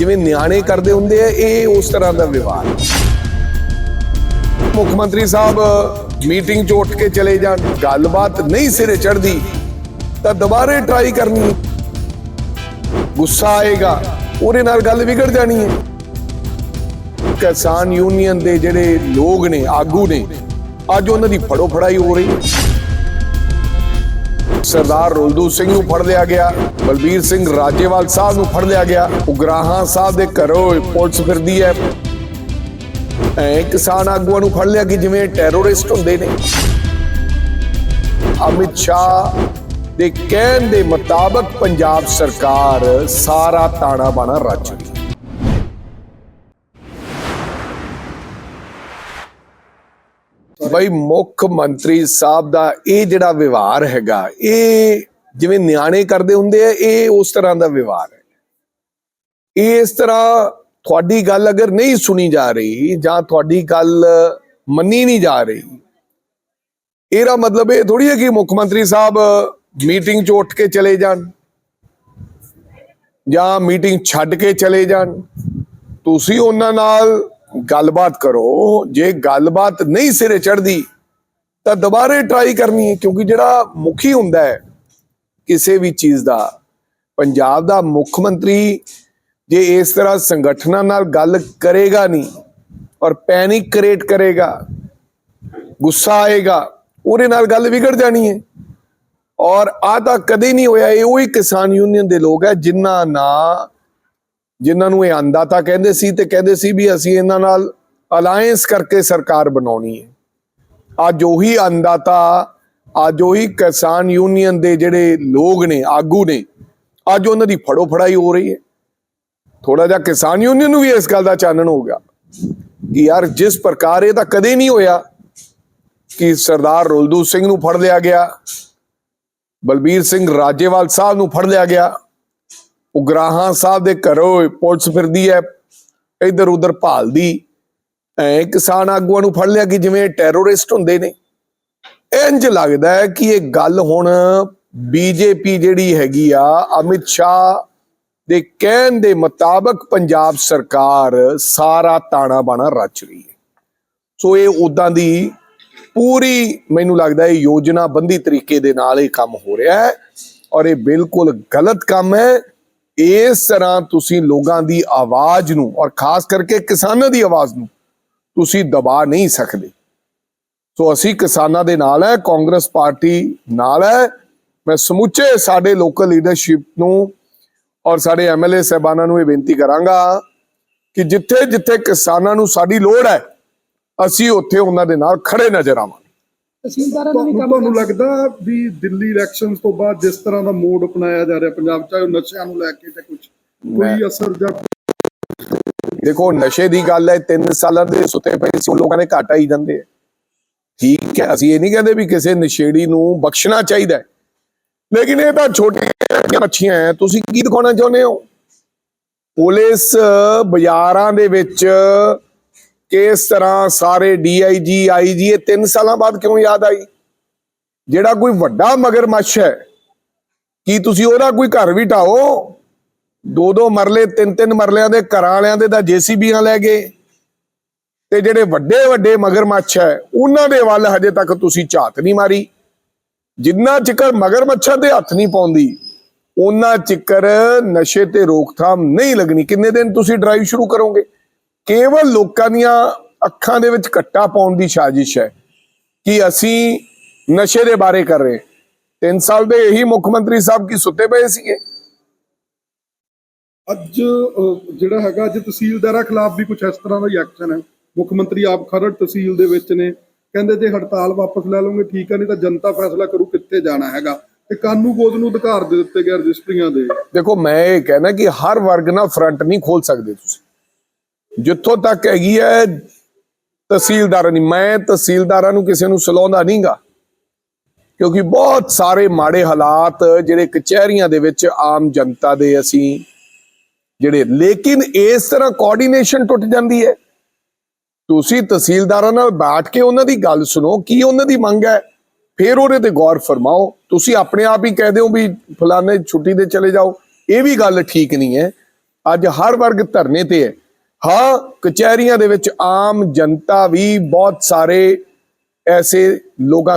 ਜਿਵੇਂ ਨਿਆਣੇ ਕਰਦੇ ਹੁੰਦੇ ਆ, ਇਹ ਉਸ ਤਰ੍ਹਾਂ ਦਾ ਵਿਵਹਾਰ ਮੁੱਖ ਮੰਤਰੀ ਸਾਹਿਬ ਮੀਟਿੰਗ 'ਚ ਉੱਠ ਕੇ ਚਲੇ ਜਾਣ, ਗੱਲਬਾਤ ਨਹੀਂ ਸਿਰੇ ਚੜਦੀ ਤਾਂ ਦੁਬਾਰੇ ਟਰਾਈ ਕਰਨੀ। ਗੁੱਸਾ ਆਏਗਾ, ਉਹਦੇ ਨਾਲ ਗੱਲ ਵਿਗੜ ਜਾਣੀ ਹੈ। ਕਿਸਾਨ ਯੂਨੀਅਨ ਦੇ ਜਿਹੜੇ ਲੋਕ ਨੇ, ਆਗੂ ਨੇ, ਅੱਜ ਉਹਨਾਂ ਦੀ ਫੜੋ ਫੜਾਈ ਹੋ ਰਹੀ ਹੈ। ਸਰਦਾਰ ਰੁਲਦੂ ਸਿੰਘ ਨੂੰ ਫੜ ਲਿਆ ਗਿਆ, ਬਲਬੀਰ ਸਿੰਘ ਰਾਜੇਵਾਲ ਸਾਹਿਬ ਨੂੰ ਫੜ ਲਿਆ ਗਿਆ। ਉਗਰਾਹਾਂ ਸਾਹਿਬ ਦੇ ਘਰੋਂ ਪੁਲਿਸ ਫਿਰਦੀ ਹੈ। ਐ ਕਿਸਾਨ ਆਗੂਆਂ ਨੂੰ ਫੜ ਲਿਆ ਕਿ ਜਿਵੇਂ ਟੈਰੋਰਿਸਟ ਹੁੰਦੇ ਨੇ। ਅਮਿਤ ਸ਼ਾਹ ਦੇ ਕਹਿਣ ਦੇ ਮੁਤਾਬਕ ਪੰਜਾਬ ਸਰਕਾਰ ਸਾਰਾ ਤਾਣਾ ਬਾਣਾ ਰਚ ਗਈ ਬਈ ਮੁੱਖ ਮੰਤਰੀ ਸਾਹਿਬ ਦਾ ਇਹ ਜਿਹੜਾ ਵਿਵਹਾਰ ਹੈਗਾ, ਇਹ ਜਿਵੇਂ ਨਿਆਣੇ ਕਰਦੇ ਹੁੰਦੇ ਆ, ਇਹ ਉਸ ਤਰ੍ਹਾਂ ਦਾ ਵਿਵਹਾਰ ਹੈ। ਇਸ ਤਰ੍ਹਾਂ ਤੁਹਾਡੀ ਗੱਲ ਅਗਰ ਨਹੀਂ ਸੁਣੀ ਜਾ ਰਹੀ ਜਾਂ ਤੁਹਾਡੀ ਗੱਲ ਮੰਨੀ ਨਹੀਂ ਜਾ ਰਹੀ, ਇਹਦਾ ਮਤਲਬ ਇਹ ਥੋੜੀ ਹੈ ਕਿ ਮੁੱਖ ਮੰਤਰੀ ਸਾਹਿਬ ਮੀਟਿੰਗ 'ਚ ਉੱਠ ਕੇ ਚਲੇ ਜਾਣ ਜਾਂ ਮੀਟਿੰਗ ਛੱਡ ਕੇ ਚਲੇ ਜਾਣ। ਤੁਸੀਂ ਉਹਨਾਂ ਨਾਲ ਗੱਲਬਾਤ ਕਰੋ, ਜੇ ਗੱਲਬਾਤ ਨਹੀਂ ਸਿਰੇ ਚੜਦੀ ਤਾਂ ਦੁਬਾਰੇ ਟਰਾਈ ਕਰਨੀ ਹੈ, ਕਿਉਂਕਿ ਜਿਹੜਾ ਮੁਖੀ ਹੁੰਦਾ ਹੈ, ਕਿਸੇ ਵੀ ਚੀਜ਼ ਦਾ, ਪੰਜਾਬ ਦਾ ਮੁੱਖ ਮੰਤਰੀ ਜੇ ਇਸ ਤਰ੍ਹਾਂ ਸੰਗਠਨਾਂ ਨਾਲ ਗੱਲ ਕਰੇਗਾ ਨਹੀਂ, ਔਰ ਪੈਨਿਕ ਕ੍ਰੀਏਟ ਕਰੇਗਾ, ਗੁੱਸਾ ਆਏਗਾ, ਉਹਦੇ ਨਾਲ ਗੱਲ ਵਿਗੜ ਜਾਣੀ ਹੈ। ਔਰ ਆ ਤਾਂ ਕਦੇ ਨਹੀਂ ਹੋਇਆ, ਇਹ ਉਹੀ ਕਿਸਾਨ ਯੂਨੀਅਨ ਦੇ ਲੋਕ ਹੈ, ਜਿਨ੍ਹਾਂ ਨਾਲ ਜਿਨ੍ਹਾਂ ਨੂੰ ਇਹ ਅੰਦਾਤਾ ਕਹਿੰਦੇ ਸੀ ਤੇ ਕਹਿੰਦੇ ਸੀ ਵੀ ਅਸੀਂ ਇਹਨਾਂ ਨਾਲ ਅਲਾਈਅੰਸ ਕਰਕੇ ਸਰਕਾਰ ਬਣਾਉਣੀ ਹੈ। ਅੱਜ ਉਹੀ ਅੰਦਾਤਾ ਅੱਜ ਉਹੀ ਕਿਸਾਨ ਯੂਨੀਅਨ ਦੇ ਜਿਹੜੇ ਲੋਕ ਨੇ, ਆਗੂ ਨੇ, ਅੱਜ ਉਹਨਾਂ ਦੀ ਫੜੋ ਫੜਾਈ ਹੋ ਰਹੀ ਹੈ। ਥੋੜਾ ਜਿਹਾ ਕਿਸਾਨ ਯੂਨੀਅਨ ਨੂੰ ਵੀ ਇਸ ਗੱਲ ਦਾ ਚਾਨਣ ਹੋ ਗਿਆ ਕਿ ਯਾਰ ਜਿਸ ਪ੍ਰਕਾਰ ਇਹ ਤਾਂ ਕਦੇ ਨਹੀਂ ਹੋਇਆ ਕਿ ਸਰਦਾਰ ਰੋਲਦੂ ਸਿੰਘ ਨੂੰ ਫੜ ਲਿਆ ਗਿਆ, ਬਲਬੀਰ ਸਿੰਘ ਰਾਜੇਵਾਲ ਸਾਹਿਬ ਨੂੰ ਫੜ ਲਿਆ ਗਿਆ। ਉਗਰਾਹਾਂ ਸਾਹਿਬ ਦੇ ਘਰੋਂ ਪੁਲਿਸ ਫਿਰਦੀ ਹੈ, ਇੱਧਰ ਉੱਧਰ ਭਾਲਦੀ। ਐ ਕਿਸਾਨ ਆਗੂਆਂ ਨੂੰ ਫੜ ਲਿਆ ਕਿ ਜਿਵੇਂ ਟੈਰੋਰਿਸਟ ਹੁੰਦੇ ਨੇ। ਇੰਜ ਲੱਗਦਾ ਹੈ ਕਿ ਇਹ ਗੱਲ ਹੁਣ ਬੀਜੇਪੀ ਜਿਹੜੀ ਹੈਗੀ ਆ, ਅਮਿਤ ਸ਼ਾਹ ਦੇ ਕਹਿਣ ਦੇ ਮੁਤਾਬਕ ਪੰਜਾਬ ਸਰਕਾਰ ਸਾਰਾ ਤਾਣਾ ਬਾਣਾ ਰਚ ਰਹੀ ਹੈ। ਸੋ ਇਹ ਉਦਾਂ ਦੀ ਪੂਰੀ ਮੈਨੂੰ ਲੱਗਦਾ ਹੈ ਯੋਜਨਾਬੰਦੀ ਤਰੀਕੇ ਦੇ ਨਾਲ ਇਹ ਕੰਮ ਹੋ ਰਿਹਾ ਹੈ ਔਰ ਇਹ ਬਿਲਕੁਲ ਗਲਤ ਕੰਮ ਹੈ। ਇਸ ਤਰ੍ਹਾਂ ਤੁਸੀਂ ਲੋਕਾਂ ਦੀ ਆਵਾਜ਼ ਨੂੰ ਔਰ ਖਾਸ ਕਰਕੇ ਕਿਸਾਨਾਂ ਦੀ ਆਵਾਜ਼ ਨੂੰ ਤੁਸੀਂ ਦਬਾ ਨਹੀਂ ਸਕਦੇ। ਸੋ ਅਸੀਂ ਕਿਸਾਨਾਂ ਦੇ ਨਾਲ ਹੈ, ਕਾਂਗਰਸ ਪਾਰਟੀ ਨਾਲ ਹੈ। ਮੈਂ ਸਮੁੱਚੇ ਸਾਡੇ ਲੋਕਲ ਲੀਡਰਸ਼ਿਪ ਨੂੰ ਔਰ ਸਾਡੇ ਐਮਐਲਏ ਸਹਿਬਾਨਾਂ ਨੂੰ ਇਹ ਬੇਨਤੀ ਕਰਾਂਗਾ ਕਿ ਜਿੱਥੇ ਜਿੱਥੇ ਕਿਸਾਨਾਂ ਨੂੰ ਸਾਡੀ ਲੋੜ ਹੈ, ਅਸੀਂ ਉੱਥੇ ਉਹਨਾਂ ਦੇ ਨਾਲ ਖੜੇ ਨਜ਼ਰ ਆਵਾਂਗੇ। ਤਹਿਸੀਲਦਾਰਾਂ ਦਾ ਵੀ ਤੁਹਾਨੂੰ ਕੰਮ ਤੁਹਾਨੂੰ ਲੱਗਦਾ ਵੀ ਦਿੱਲੀ ਇਲੈਕਸ਼ਨਸ ਤੋਂ ਬਾਅਦ ਜਿਸ ਤਰ੍ਹਾਂ ਦਾ ਮੋਡ ਅਪਣਾਇਆ ਜਾ ਰਿਹਾ ਪੰਜਾਬ ਉਹ ਨਸ਼ਿਆਂ ਨੂੰ ਲੈ ਕੇ ਤੇ ਕੁਝ ਕੋਈ ਅਸਰ ਜਾਂ ਦੇਖੋ ਨਸ਼ੇ ਦੀ ਗੱਲ ਹੈ 3 ਸਾਲਾਂ ਦੇ ਸੁੱਤੇ ਪਏ ਸੀ ਉਹ ਲੋਕਾਂ ਦੇ ਘਾਟਾ ਹੀ ਜਾਂਦੇ ਆ। ਠੀਕ ਹੈ ਅਸੀਂ ਇਹ ਨਹੀਂ ਕਹਿੰਦੇ ਵੀ ਕਿਸੇ ਨਸ਼ੇੜੀ ਨੂੰ ਬਖਸ਼ਣਾ ਚਾਹੀਦਾ ਹੈ। ਲੇਕਿਨ ਇਹ ਤਾਂ ਛੋਟੀਆਂ ਮੱਛੀਆਂ ਹੈ ਤੁਸੀਂ ਕੀ ਦਿਖਾਉਣਾ ਚਾਹੁੰਦੇ ਹੋ? ਪੁਲਿਸ ਬਾਜ਼ਾਰਾਂ ਦੇ ਵਿੱਚ ਕਿਸ ਤਰ੍ਹਾਂ ਸਾਰੇ ਡੀਆਈਜੀ ਆਈਜੀ ਇਹ 3 ਸਾਲਾਂ ਬਾਅਦ ਕਿਉਂ ਯਾਦ ਆਈ? ਜਿਹੜਾ ਕੋਈ ਵੱਡਾ ਮਗਰਮੱਛ ਹੈ, ਕੀ ਤੁਸੀਂ ਉਹਦਾ ਕੋਈ ਘਰ ਵੀ ਢਾਓ ਦੋ ਦੋ ਮਰਲੇ ਤਿੰਨ ਤਿੰਨ ਮਰਲਿਆਂ ਦੇ ਘਰਾਂ ਵਾਲਿਆਂ ਦੇ ਤਾਂ ਜੀਸੀਬੀਆਂ ਲੈ ਗਏ। ਤੇ ਜਿਹੜੇ ਵੱਡੇ ਵੱਡੇ ਮਗਰਮੱਛ ਹੈ, ਉਹਨਾਂ ਦੇ ਵੱਲ ਹਜੇ ਤੱਕ ਤੁਸੀਂ ਝਾਤ ਨਹੀਂ ਮਾਰੀ। ਜਿੰਨਾ ਚਿਕਰ ਮਗਰਮੱਛਾਂ ਤੇ ਹੱਥ ਨਹੀਂ ਪਾਉਂਦੀ, ਉਹਨਾਂ ਚਿਕਰ ਨਸ਼ੇ ਤੇ ਰੋਕਥਾਮ ਨਹੀਂ ਲੱਗਣੀ। ਕਿੰਨੇ ਦਿਨ ਤੁਸੀਂ ਡਰਾਈਵ ਸ਼ੁਰੂ ਕਰੋਗੇ? ਕੇਵਲ ਲੋਕਾਂ ਦੀਆਂ ਅੱਖਾਂ ਦੇ ਵਿੱਚ ਕੱਟਾ ਪਾਉਣ ਦੀ ਸਾਜ਼ਿਸ਼ ਹੈ ਕਿ ਅਸੀਂ ਨਸ਼ੇ ਦੇ ਬਾਰੇ ਕਰ ਰਹੇ 3 ਸਾਲ ਦੇ ਇਹੀ ਮੁੱਖ ਮੰਤਰੀ ਸਾਹਿਬ ਕੀ ਸੁੱਤੇ ਪਏ ਸੀਗੇ? ਅੱਜ ਜਿਹੜਾ ਹੈਗਾ ਅੱਜ ਤਹਿਸੀਲਦਾਰਾਂ ਖਿਲਾਫ ਵੀ ਕੁਝ ਇਸ ਤਰ੍ਹਾਂ ਦਾ ਹੀ ਐਕਸ਼ਨ ਹੈ। ਮੁੱਖ ਮੰਤਰੀ ਆਪ ਖਰੜ ਤਹਿਸੀਲ ਦੇ ਵਿੱਚ ਨੇ। ਕਹਿੰਦੇ ਜੇ ਹੜਤਾਲ ਵਾਪਸ ਲੈ ਲਓਗੇ ਠੀਕ ਹੈ ਨਹੀਂ ਤਾਂ ਜਨਤਾ ਫੈਸਲਾ ਕਰੂ ਕਿੱਥੇ ਜਾਣਾ ਹੈਗਾ। ਤੇ ਕਾਨੂੰ ਗੋਦ ਨੂੰ ਅਧਿਕਾਰ ਦੇ ਦਿੱਤੇ ਗਏ ਰਜਿਸਟਰੀਆਂ ਦੇ। ਦੇਖੋ ਮੈਂ ਇਹ ਕਹਿਣਾ ਕਿ ਹਰ ਵਰਗ ਨਾਲ ਫਰੰਟ ਨਹੀਂ ਖੋਲ ਸਕਦੇ ਤੁਸੀਂ। ਜਿੱਥੋਂ ਤੱਕ ਹੈਗੀ ਹੈ, ਤਹਿਸੀਲਦਾਰਾਂ ਦੀ। ਮੈਂ ਤਹਿਸੀਲਦਾਰਾਂ ਨੂੰ ਕਿਸੇ ਨੂੰ ਸਲਾਉਂਦਾ ਨਹੀਂਗਾ। ਕਿਉਂਕਿ ਬਹੁਤ ਸਾਰੇ ਮਾੜੇ ਹਾਲਾਤ ਜਿਹੜੇ ਕਚਹਿਰੀਆਂ ਦੇ ਵਿੱਚ ਆਮ ਜਨਤਾ ਦੇ ਅਸੀਂ ਜਿਹੜੇ, ਲੇਕਿਨ ਇਸ ਤਰ੍ਹਾਂ ਕੋਆਰਡੀਨੇਸ਼ਨ ਟੁੱਟ ਜਾਂਦੀ ਹੈ। ਤੁਸੀਂ ਤਹਿਸੀਲਦਾਰਾਂ ਨਾਲ ਬੈਠ ਕੇ ਉਹਨਾਂ ਦੀ ਗੱਲ ਸੁਣੋ, ਕੀ ਉਹਨਾਂ ਦੀ ਮੰਗ ਹੈ? ਫਿਰ ਉਹਦੇ ਤੇ ਗੌਰ ਫਰਮਾਓ। ਤੁਸੀਂ ਆਪਣੇ ਆਪ ਹੀ ਕਹਿ ਦਿਓ ਵੀ ਫਲਾਣੇ ਛੁੱਟੀ ਤੇ ਚਲੇ ਜਾਓ। ਇਹ ਵੀ ਗੱਲ ਠੀਕ ਨਹੀਂ ਹੈ। ਅੱਜ ਹਰ ਵਰਗ ਧਰਨੇ ਤੇ ਹੈ। ਹਾਂ ਕਚਹਿਰੀਆਂ ਦੇ ਵਿੱਚ ਆਮ ਜਨਤਾ ਵੀ ਬਹੁਤ ਸਾਰੇ ਐਸੇ ਲੋਕਾਂ